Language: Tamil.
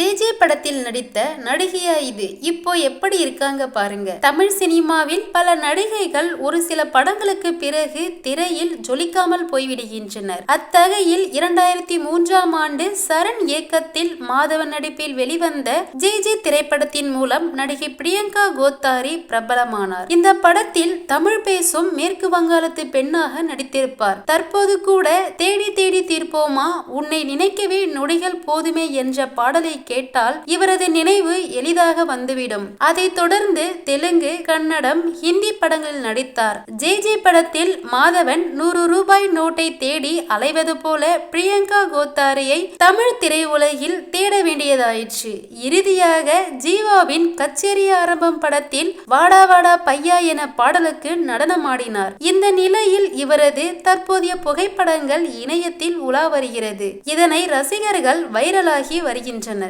ஜேஜே படத்தில் நடித்த நடிகையா இது? இப்போ எப்படி இருக்காங்க பாருங்க. தமிழ் சினிமாவில் பல நடிகைகள் ஒரு சில படங்களுக்கு பிறகு திரையில் ஜொலிக்காமல் போய்விடுகின்றனர். அத்தகையில் இரண்டாயிரத்தி மூன்றாம் ஆண்டு சரண் இயக்கத்தில் மாதவன் நடிப்பில் வெளிவந்த ஜேஜே திரைப்படத்தின் மூலம் நடிகை பிரியங்கா கோத்தாரி பிரபலமானார். இந்த படத்தில் தமிழ் பேசும் மேற்கு வங்காளத்து பெண்ணாக நடித்திருப்பார். தற்போது கூட தேடி தேடி தீர்ப்போமா? உன்னை நினைக்கவே நொடிகள் போதுமே என்ற பாடலை கேட்டால் இவரது நினைவு எளிதாக வந்துவிடும். அதைத் தொடர்ந்து தெலுங்கு கன்னடம் ஹிந்தி படங்களில் நடித்தார். ஜே ஜே படத்தில் மாதவன் நூறு ரூபாய் நோட்டை தேடி அலைவது போல பிரியங்கா கோத்தாரியை தமிழ் திரையுலகில் தேட வேண்டியதாயிற்று. இறுதியாக ஜீவாவின் கச்சேரி ஆரம்பம் படத்தில் வாடா வாடா பையா என பாடலுக்கு நடனமாடினார். இந்த நிலையில் இவரது தற்போதைய புகைப்படங்கள் இணையத்தில் உலா வருகிறது. இதனை ரசிகர்கள் வைரலாகி வருகின்றனர்.